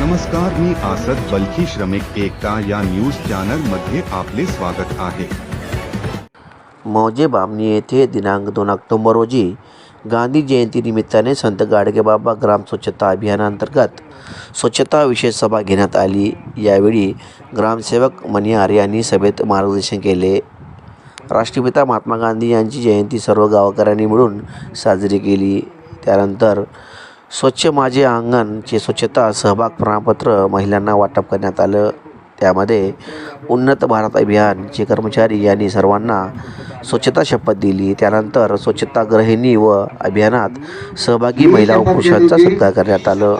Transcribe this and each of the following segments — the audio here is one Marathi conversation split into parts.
नमस्कार, मी आसद बलखी श्रमिक एकता या न्यूज़ चॅनल मध्ये आपले स्वागत आहे. मौजे बामणी येथे दिनांक दोन ऑक्टोबर रोजी गांधी जयंती जयंतीनिमित्ताने संत गाडगेबाबा ग्राम स्वच्छता अभियानांतर्गत स्वच्छता विशेष सभा घेण्यात आली. यावेळी ग्रामसेवक मनियार यांनी सभेत मार्गदर्शन केले. राष्ट्रपिता महात्मा गांधी यांची जयंती सर्व गावकऱ्यांनी मिळून साजरी केली. त्यानंतर स्वच्छ माझे अंगणचे स्वच्छता सहभाग प्रमाणपत्र महिलांना वाटप करण्यात आलं. त्यामध्ये उन्नत भारत अभियानचे कर्मचारी यांनी सर्वांना स्वच्छता शपथ दिली. त्यानंतर स्वच्छता गृहिणी व अभियानात सहभागी महिला व पुरुषांचा सत्कार करण्यात आलं.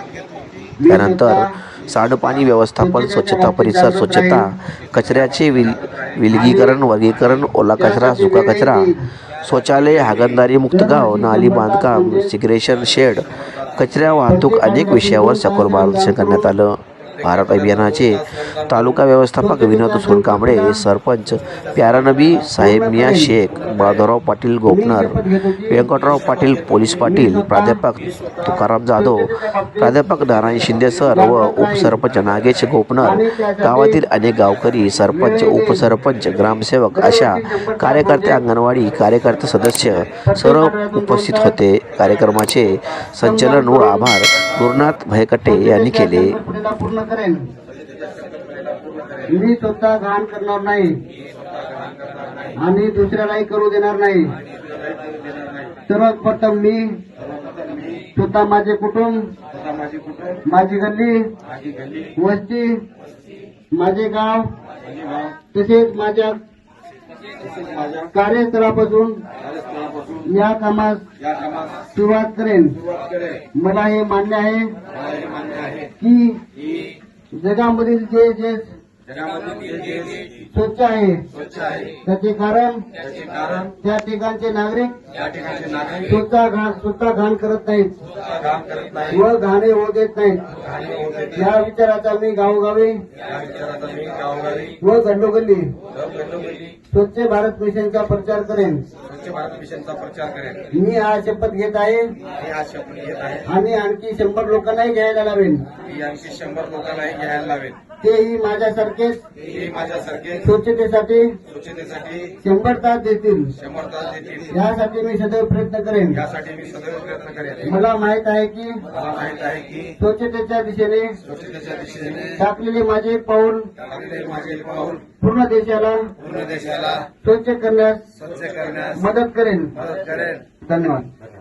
त्यानंतर सांडपाणी व्यवस्थापन स्वच्छता परिसर स्वच्छता कचऱ्याचे विल विलगीकरण वर्गीकरण ओला कचरा सुका कचरा शौचालय हागणदारी मुक्त गाव नाली बांधकाम सिग्रेशन शेड कचरा वाहतूक अनेक विषयावर सखोल मार्गदर्शन करण्यात आलं. भारत अभियानाचे तालुका व्यवस्थापक विनोद सोनकांबळे सरपंच प्यारानबी साहेब मिया शेख माधवराव पाटील गोपनर व्यंकटराव पाटील पोलीस पाटील प्राध्यापक तुकाराम जाधव प्राध्यापक नारायण शिंदे सर व उपसरपंच नागेश गोपनर गावातील अनेक गावकरी सरपंच उपसरपंच ग्रामसेवक अशा कार्यकर्ते अंगणवाडी कार्यकर्ते सदस्य सर्व उपस्थित होते. कार्यक्रमाचे संचलन व आभार. गुरुनाथ भयकटे यांनी केले. पूर्ण करेन. मी स्वतः घाण करणार नाही. आणि दुसऱ्यालाही करू देणार नाही. सर्वात प्रथम मी स्वतः माझे कुटुंब माझी गल्ली वस्ती माझे गाव तसेच माझ्या कार्यस्थळापासून या कामास सुरुवात करेन. मला हे मान्य आहे की जगामधील जे जे स्वच्छ आहे. त्याचे कारण? त्या ठिकाणचे नागरिक? स्वतः घाण स्वतः घाण करत नाहीत. व घाणे होऊ देत नाहीत. या विचाराचा मी गावोगावी व गंडोगल्ली. स्वच्छ भारत मिशनचा प्रचार करेन. स्वच्छ भारत मिशनचा प्रचार करेल मी हा शपथ घेत आहे. मी आज शपथ घेत आहे. आणि आणखी शंभर लोकांनाही घ्यायला लावेन. आणखी शंभर लोकांनाही घ्यायला लावेल तेही माझ्यासारखेच हे माझ्यासारखे स्वच्छतेसाठी स्वच्छतेसाठी शंभर तास देतील. शंभर तास देतील. यासाठी मी सदैव प्रयत्न करेन. यासाठी मी सदैव प्रयत्न करेन. मला माहीत आहे की मला माहीत आहे की स्वच्छतेच्या दिशेने स्वच्छतेच्या दिशेने टाकलेले माझे पाऊल टाकलेले माझे पाऊल पूर्ण देशाला पूर्ण देशाला स्वच्छ करण्यास स्वच्छ करण्यास मदत करेन. मदत करेल धन्यवाद.